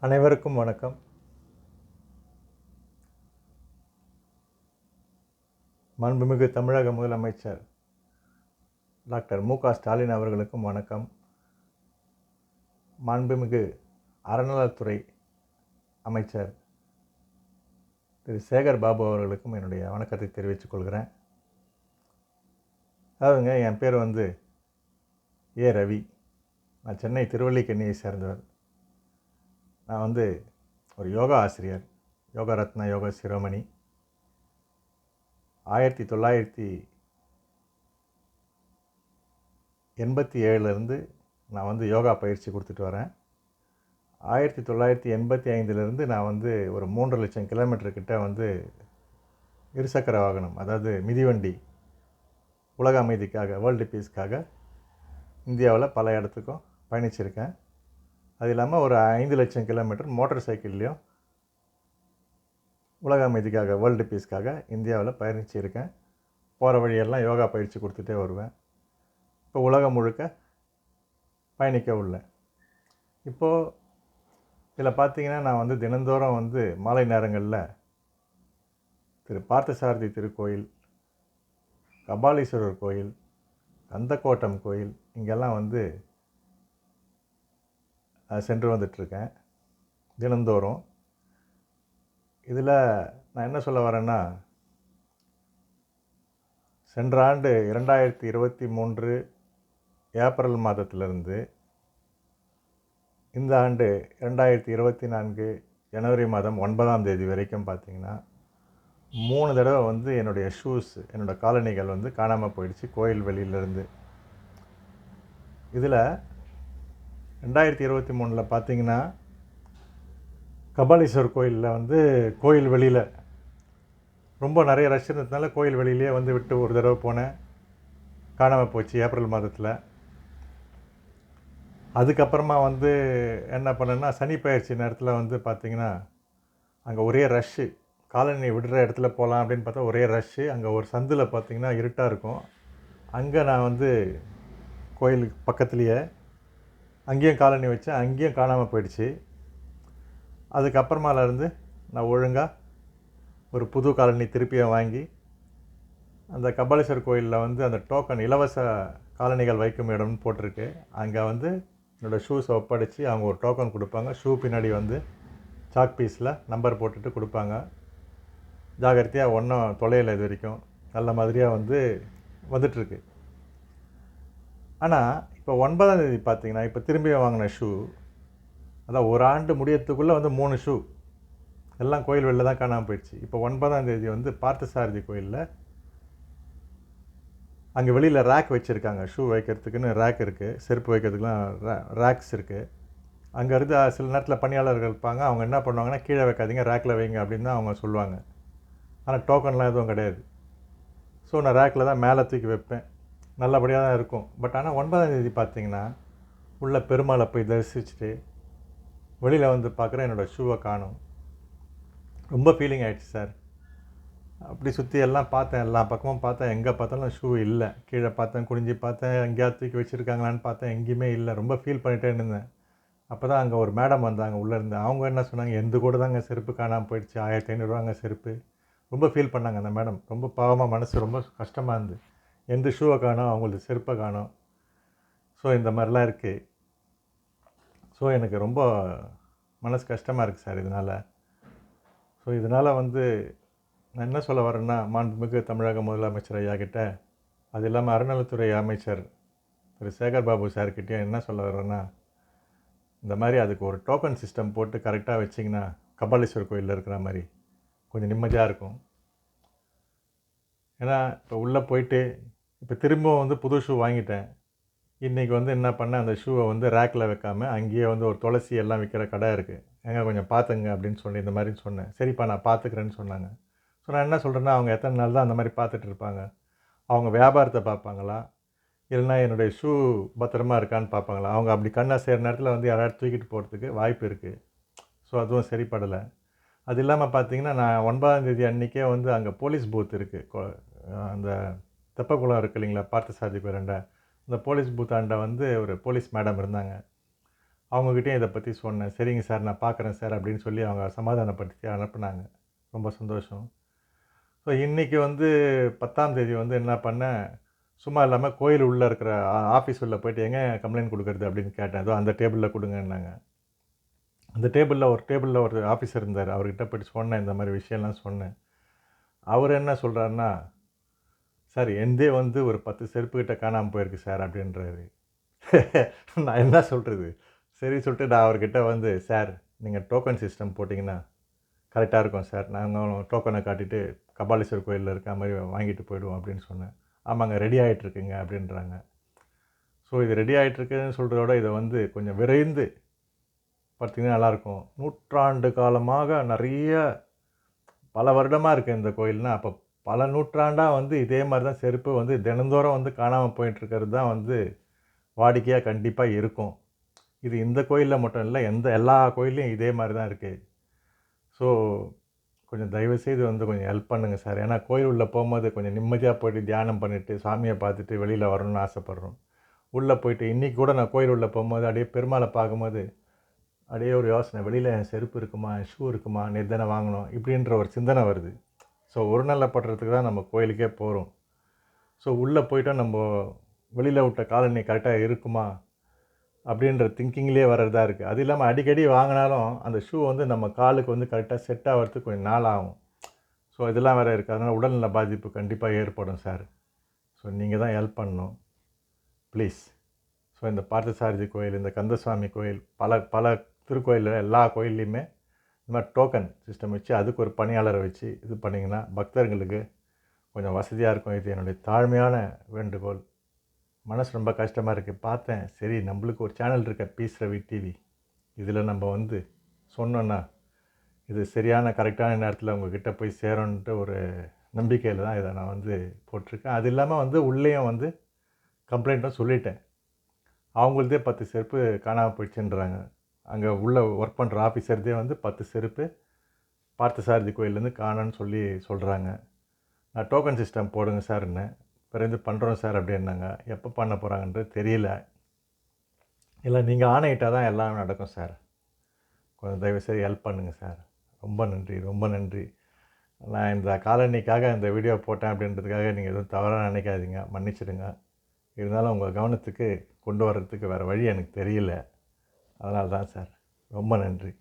அனைவருக்கும் வணக்கம். மாண்புமிகு தமிழக முதலமைச்சர் டாக்டர் மு க ஸ்டாலின் அவர்களுக்கும் வணக்கம். மாண்புமிகு அறநலத்துறை அமைச்சர் திரு சேகர் பாபு அவர்களுக்கும் என்னுடைய வணக்கத்தை தெரிவித்துக் கொள்கிறேன். அதாவதுங்க என் பேர் வந்து ஏ ரவி. நான் சென்னை திருவள்ளிக்கண்ணியை சேர்ந்தவர். நான் வந்து ஒரு யோகா ஆசிரியர் யோகா ரத்னா யோகா சிரோமணி. ஆயிரத்தி தொள்ளாயிரத்தி எண்பத்தி ஏழுலேருந்து நான் வந்து யோகா பயிற்சி கொடுத்துட்டு வரேன். ஆயிரத்தி தொள்ளாயிரத்தி எண்பத்தி ஐந்துலேருந்து நான் வந்து ஒரு மூன்று லட்சம் கிலோமீட்டருக்கிட்ட வந்து இருசக்கர வாகனம் அதாவது மிதிவண்டி உலக அமைதிக்காக வேர்ல்டு பீஸ்க்காக இந்தியாவில் பல இடத்துக்கும் பயணிச்சிருக்கேன். அது இல்லாமல் ஒரு ஐந்து லட்சம் கிலோமீட்டர் மோட்டார் சைக்கிள்லேயும் உலக அமைதிக்காக வேர்ல்டு பீஸ்க்காக இந்தியாவில் பயணிச்சிருக்கேன். போகிற வழியெல்லாம் யோகா பயிற்சி கொடுத்துட்டே வருவேன். இப்போ உலகம் முழுக்க பயணிக்க உள்ளேன் இப்போது இதில் பார்த்தீங்கன்னா நான் வந்து தினந்தோறும் வந்து மாலை நேரங்களில் திரு பார்த்தசாரதி திருக்கோயில் கபாலீஸ்வரர் கோயில் கந்தக்கோட்டம் கோயில் இங்கெல்லாம் வந்து சென்று வந்துட்டுருக்கேன் தினந்தோறும். இதில் நான் என்ன சொல்ல வரேன்னா சென்ற ஆண்டு இரண்டாயிரத்தி இருபத்தி மூன்று ஏப்ரல் மாதத்திலிருந்து இந்த ஆண்டு இரண்டாயிரத்தி இருபத்தி நான்கு ஜனவரி மாதம் ஒன்பதாம் தேதி வரைக்கும் பார்த்தீங்கன்னா மூணு தடவை வந்து என்னுடைய ஷூஸ் என்னோடய காலணிகள் வந்து காணாமல் போயிடுச்சு கோயில் வெளியிலேருந்து. இதில் ரெண்டாயிரத்தி இருபத்தி மூணில் பார்த்தீங்கன்னா கபாலீஸ்வர் கோயிலில் வந்து கோயில் வெளியில் ரொம்ப நிறைய ரஷ் இருந்ததுனால கோயில் வெளியிலே வந்து விட்டு ஒரு தடவை போனேன். காணாமல் போச்சு ஏப்ரல் மாதத்தில். அதுக்கப்புறமா வந்து என்ன பண்ணேன்னா சனி பயிற்சி நேரத்தில் வந்து பார்த்திங்கன்னா அங்கே ஒரே ரஷ்ஷு காலனி விடுற இடத்துல போகலாம் அப்படின்னு பார்த்தா ஒரே ரஷ்ஷு அங்கே ஒரு சந்தில் பார்த்திங்கன்னா இருட்டாக இருக்கும். அங்கே நான் வந்து கோயிலுக்கு பக்கத்துலேயே அங்கேயும் காலனி வச்சேன் அங்கேயும் காணாமல் போயிடுச்சு. அதுக்கப்புறமால இருந்து நான் ஒழுங்காக ஒரு புது காலனி திருப்பியும் வாங்கி அந்த கபாலீஸ்வர் கோயிலில் வந்து அந்த டோக்கன் இலவச காலணிகள் வைக்கும் இடம்னு போட்டிருக்கு. அங்கே வந்து என்னோடய ஷூஸை ஒப்படைச்சி அவங்க ஒரு டோக்கன் கொடுப்பாங்க. ஷூ பின்னாடி வந்து சாக் பீஸில் நம்பர் போட்டுட்டு கொடுப்பாங்க. ஜாகிரதையாக ஒன்றும் தொலையில் இது வரைக்கும். நல்ல மாதிரியாக வந்து வந்துட்டுருக்கு ஆனால் இப்போ ஒன்பதாம் தேதி பார்த்தீங்கன்னா இப்போ திரும்பி வாங்கின ஷூ அதான் ஒரு ஆண்டு முடியறதுக்குள்ளே வந்து மூணு ஷூ எல்லாம் கோயில் வெளில தான் காணாமல் போயிடுச்சு. இப்போ ஒன்பதாம் தேதி வந்து பார்த்தசாரதி கோயிலில் அங்கே வெளியில் ரேக் வச்சுருக்காங்க. ஷூ வைக்கிறதுக்குன்னு ரேக் இருக்குது செருப்பு வைக்கிறதுக்குலாம் ரேக்ஸ் இருக்குது அங்கே இருந்து சில நேரத்தில் பணியாளர்கள் இருப்பாங்க. அவங்க என்ன பண்ணுவாங்கன்னா கீழே வைக்காதீங்க ரேக்கில் வைங்க அப்படின்னு தான் அவங்க சொல்லுவாங்க. ஆனால் டோக்கன்லாம் எதுவும் கிடையாது. ஸோ நான் ரேக்கில் தான் மேலே தூக்கி வைப்பேன். நல்லபடியாக தான் இருக்கும். பட் ஆனால் ஒன்பதாம் தேதி பார்த்தீங்கன்னா உள்ள பெருமாளை போய் தரிசிச்சுட்டு வெளியில் வந்து பார்க்குறேன் என்னோடய ஷூவை காணும். ரொம்ப ஃபீலிங் ஆகிடுச்சு சார். அப்படி சுற்றி எல்லாம் பார்த்தேன். எல்லா பக்கமும் பார்த்தேன். எங்கே பார்த்தாலும் ஷூ இல்லை. கீழே பார்த்தேன் குனிஞ்சு பார்த்தேன். எங்கேயாவது தூக்கி வச்சுருக்காங்களான்னு பார்த்தேன். எங்கேயுமே இல்லை. ரொம்ப ஃபீல் பண்ணிகிட்டே இருந்தேன். அப்போ தான் அங்கே ஒரு மேடம் வந்தாங்க. உள்ளே இருந்து அவங்க என்ன சொன்னாங்க? எந்த கூட தாங்க செருப்பு காணாமல் போயிடுச்சு. ஆயிரத்தி ஐநூறுரூவாங்க செருப்பு. ரொம்ப ஃபீல் பண்ணாங்க அந்த மேடம் ரொம்ப பாவமாக மனசு ரொம்ப கஷ்டமாக இருந்து எந்த ஷூவை காணோம் அவங்களது செருப்பை காணோம். ஸோ இந்த மாதிரிலாம் இருக்குது ஸோ எனக்கு ரொம்ப மனசு கஷ்டமாக இருக்குது சார் இதனால். ஸோ இதனால் வந்து நான் என்ன சொல்ல வரேன்னா மாண்புமிகு தமிழக முதலமைச்சர் ஐயா கிட்ட அது இல்லாமல் அறநிலைத்துறை அமைச்சர் திரு. சேகர் பாபு சார்கிட்டயும் என்ன சொல்ல வரேன்னா இந்த மாதிரி அதுக்கு ஒரு டோக்கன் சிஸ்டம் போட்டு கரெக்டாக வச்சிங்கன்னா கபாலீஸ்வர் கோயிலில் இருக்கிற மாதிரி கொஞ்சம் நிம்மதியாக இருக்கும். ஏன்னா இப்போ உள்ளே போயிட்டு இப்போ திரும்பவும் வந்து புது ஷூ வாங்கிட்டேன். இன்றைக்கி வந்து என்ன பண்ணேன் அந்த ஷூவை வந்து ரேக்கில் வைக்காமல் அங்கேயே வந்து ஒரு துளசி எல்லாம் விற்கிற கடை இருக்குது எங்கே கொஞ்சம் பார்த்துங்க அப்படின்னு சொல்லி இந்த மாதிரி சொன்னேன். சரிப்பா நான் பார்த்துக்கிறேன்னு சொன்னாங்க. ஸோ நான் என்ன சொல்கிறேன்னா அவங்க எத்தனை நாள் தான் அந்த மாதிரி பார்த்துட்டு இருப்பாங்க. அவங்க வியாபாரத்தை பார்ப்பாங்களா? இல்லைன்னா என்னுடைய ஷூ பத்திரமா இருக்கான்னு பார்ப்பாங்களா? அவங்க அப்படி கண்ணா செய்கிற நேரத்தில் வந்து யாராவது தூக்கிட்டு போகிறதுக்கு வாய்ப்பு இருக்குது ஸோ அதுவும் சரிப்படலை. அது இல்லாமல் பார்த்தீங்கன்னா நான் ஒன்பதாம் தேதி அன்றைக்கே வந்து அங்கே போலீஸ் பூத் இருக்குது அந்த தெப்பக்குளம் இருக்குது இல்லைங்களா? பார்த்தசாரதி பேரண்டை இந்த போலீஸ் பூத்தாண்டை வந்து ஒரு போலீஸ் மேடம் இருந்தாங்க. அவங்கக்கிட்டேயும் இதை பற்றி சொன்னேன். சரிங்க சார் நான் பார்க்குறேன் சார் அப்படின்னு சொல்லி அவங்க சமாதானப்படுத்தி அனுப்புனாங்க. ரொம்ப சந்தோஷம். ஸோ இன்றைக்கி வந்து பத்தாம் தேதி வந்து என்ன பண்ணேன் சும்மா இல்லாமல் கோயில் உள்ளே இருக்கிற ஆஃபீஸ் உள்ளே போயிட்டு எங்கே கம்ப்ளைண்ட் கொடுக்குறது அப்படின்னு கேட்டேன். அதோ அந்த டேபிளில் கொடுங்கன்னாங்க. அந்த டேபிளில் ஒரு டேபிளில் ஒரு ஆஃபீஸர் இருந்தார். அவர்கிட்ட போய்ட்டு சொன்னேன். இந்த மாதிரி விஷயம்லாம் சொன்னேன். அவர் என்ன சொல்கிறாருன்னா சார் எந்தே வந்து ஒரு பத்து செருப்புக்கிட்ட காணாமல் போயிருக்கு சார் அப்படின்றாரு. நான் என்ன சொல்கிறது சரி சொல்லிட்டு நான் அவர்கிட்ட வந்து சார் நீங்கள் டோக்கன் சிஸ்டம் போட்டிங்கன்னா கரெக்டாக இருக்கும் சார். நாங்கள் டோக்கனை காட்டிட்டு கபாலீஸ்வர் கோயிலில் இருக்க மாதிரி வாங்கிட்டு போயிடுவோம் அப்படின்னு சொன்னேன். ஆமாங்க ரெடி ஆகிட்டுருக்குங்க அப்படின்றாங்க. ஸோ இது ரெடி ஆகிட்டுருக்குன்னு சொல்கிறத விட இதை வந்து கொஞ்சம் விரைந்து பார்த்திங்கன்னா நல்லாயிருக்கும். நூற்றாண்டு காலமாக நிறைய பல வருடமாக இருக்குது இந்த கோயில்னால் அப்போ பல நூற்றாண்டாக வந்து இதே மாதிரி தான் செருப்பு வந்து தினந்தோறும் வந்து காணாமல் போயிட்டுருக்கிறது தான் வந்து வாடிக்கையாக கண்டிப்பாக இருக்கும். இது இந்த கோயிலில் மட்டும் இல்லை எந்த எல்லா கோயில்லையும் இதே மாதிரி தான் இருக்குது ஸோ கொஞ்சம் தயவுசெய்து வந்து கொஞ்சம் ஹெல்ப் பண்ணுங்கள் சார் ஏன்னா கோயில் உள்ளே போகும்போது கொஞ்சம் நிம்மதியாக போயிட்டு தியானம் பண்ணிவிட்டு சாமியை பார்த்துட்டு வெளியில் வரணும்னு ஆசைப்பட்றோம். உள்ளே போயிட்டு இன்றைக்கி கூட நான் கோயில் உள்ளே போகும்போது அப்படியே பெருமாளை பார்க்கும்போது அப்படியே ஒரு யோசனை வெளியில் என் செருப்பு இருக்குமா ஷூ இருக்குமா நேற்று தானே வாங்கணும் இப்படின்ற ஒரு சிந்தனை வருது. ஸோ ஒரு நல்லப்படுறதுக்கு தான் நம்ம கோயிலுக்கே போகிறோம் ஸோ உள்ளே போயிட்டால் நம்ம வெளியில் விட்ட காலனி கரெக்டாக இருக்குமா? அப்படின்ற திங்கிங்லேயே வர்றதா இருக்குது அது இல்லாமல் அடிக்கடி வாங்கினாலும் அந்த ஷூ வந்து நம்ம காலுக்கு வந்து கரெக்டாக செட் ஆகிறதுக்கு கொஞ்சம் நாள் ஆகும். ஸோ இதெல்லாம் வேறு இருக்குது அதனால் உடல்நல பாதிப்பு கண்டிப்பாக ஏற்படும் சார் ஸோ நீங்கள் தான் ஹெல்ப் பண்ணணும். ப்ளீஸ் ஸோ இந்த பார்த்தசாரதி கோயில் இந்த கந்தசுவாமி கோயில் பல பல திருக்கோயிலில் எல்லா கோயில்லையுமே இந்த மாதிரி டோக்கன் சிஸ்டம் வச்சு அதுக்கு ஒரு பணியாளரை வச்சு இது பண்ணிங்கன்னா பக்தர்களுக்கு கொஞ்சம் வசதியாக இருக்கும். இது என்னுடைய தாழ்மையான வேண்டுகோள். மனசு ரொம்ப கஷ்டமாக இருக்குது பார்த்தேன். சரி நம்மளுக்கு ஒரு சேனல் இருக்க பீஸ் ரவி டிவி இதில் நம்ம வந்து சொன்னோன்னா இது சரியான கரெக்டான நேரத்தில் உங்ககிட்ட போய் சேரணுன்ட்டு ஒரு நம்பிக்கையில் தான் இதை நான் வந்து போட்டிருக்கேன். அது இல்லாமல் வந்து உள்ளேயும் வந்து கம்ப்ளைண்ட்டும் சொல்லிட்டேன். அவங்களதே பத்து செருப்பு காணாமல் போயிடுச்சுன்றாங்க. அங்கே உள்ள ஒர்க் பண்ணுற ஆஃபீஸர்தே வந்து பத்து செருப்பு பார்த்தசாரதி கோயிலேருந்து காணன்னு சொல்லி சொல்கிறாங்க நான் டோக்கன் சிஸ்டம் போடுங்க சார்ன்னு பிறந்து பண்ணுறோம் சார் அப்படின்னாங்க. எப்போ பண்ண போகிறாங்கன்றது தெரியல. இல்லை நீங்கள் ஆணையிட்டால் தான் எல்லாம் நடக்கும் சார். கொஞ்சம் தயவுசெய்து ஹெல்ப் பண்ணுங்கள் சார். ரொம்ப நன்றி ரொம்ப நன்றி. நான் இந்த காலனிக்காக இந்த வீடியோ போட்டேன் அப்படின்றதுக்காக நீங்கள் எதுவும் தவறாக நினைக்காதீங்க. மன்னிச்சிடுங்க. இருந்தாலும் உங்கள் கவனத்துக்கு கொண்டு வர்றதுக்கு வேறு வழி எனக்கு தெரியல. அதனால் தான் சார் ரொம்ப நன்றி.